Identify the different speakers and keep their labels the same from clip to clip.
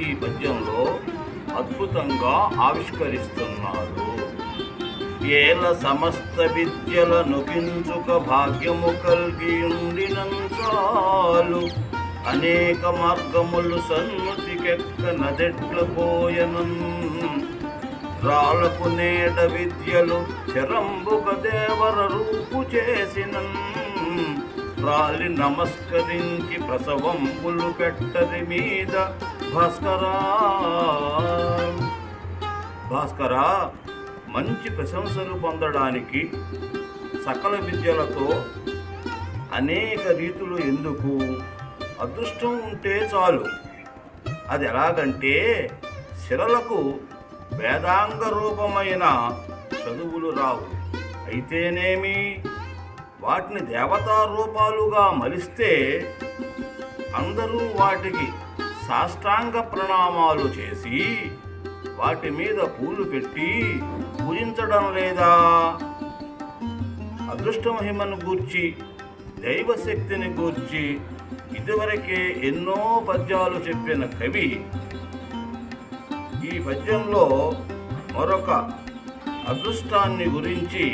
Speaker 1: ఈ పద్యంలో అద్భుతంగా ఆవిష్కరిస్తున్నాడు ఏల సమస్త విద్యల నొకించుక భాగ్యము కలిగి ఉండినంచాలు అనేక మార్గములు సన్మతికెక్క నదెట్ల పోయనన్. రాళ్ళకు నేడ విద్యలు చెరంబుక దేవర రూపు చేసినన్. రాలి నమస్కరించి ప్రసవంబులు పెట్టది మీద భాస్కరా. భాస్కరా మంచి ప్రశంసలు పొందడానికి సకల విద్యలతో అనేక రీతులు ఎందుకు? అదృష్టం ఉంటే చాలు. అది ఎలాగంటే శిలలకు వేదాంగ రూపమైన చదువులు రావు. అయితేనేమి? వాటిని దేవతా రూపాలుగా మలిస్తే అందరూ వాటికి సాష్టాంగ ప్రణామాలు చేసి వాటి మీద పూలు పెట్టి పూజించడం లేదా అదృష్ట మహిమను గూర్చి దైవశక్తిని గూర్చి ఇదివరకే ఎన్నో పద్యాలు చెప్పిన కవి ఈ పద్యంలో మరొక అదృష్టాన్ని గురించి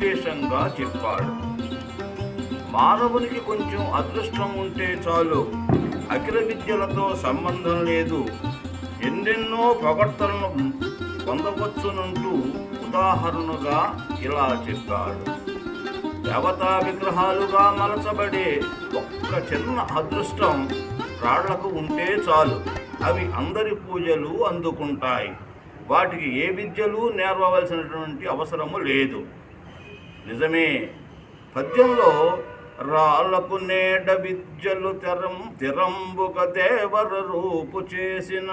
Speaker 1: విశేషంగా చెప్పాడు. మానవునికి కొంచెం అదృష్టం ఉంటే చాలు. అఖిల విద్యలతో సంబంధం లేదు. ఎన్నెన్నో పొగడ్తలను పొందవచ్చునంటూ ఉదాహరణగా ఇలా చెప్పాడు. దేవతా విగ్రహాలుగా మలచబడే ఒక్క చిన్న అదృష్టం రాళ్ళకు ఉంటే చాలు. అవి అందరి పూజలు అందుకుంటాయి. వాటికి ఏ విద్యలు నేర్వవలసినటువంటి అవసరము లేదు. నిజమే. పద్యంలో రాళ్ళకు నేడ విద్యలు తెరం తెరంబుక దేవర రూపు చేసిన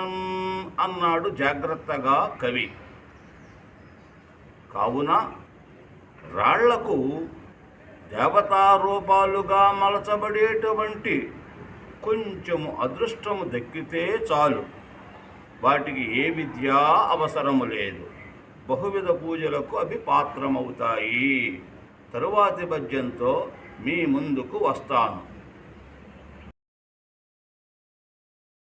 Speaker 1: అన్నాడు జాగ్రత్తగా కవి. కావున రాళ్ళకు దేవతారూపాలుగా మలచబడేటువంటి కొంచెము అదృష్టము దక్కితే చాలు. వాటికి ఏ విద్య అవసరము లేదు. బహువిధ పూజలకు అవి పాత్రమవుతాయి తరువాతి పద్యంతో మీ ముందుకు వస్తాను.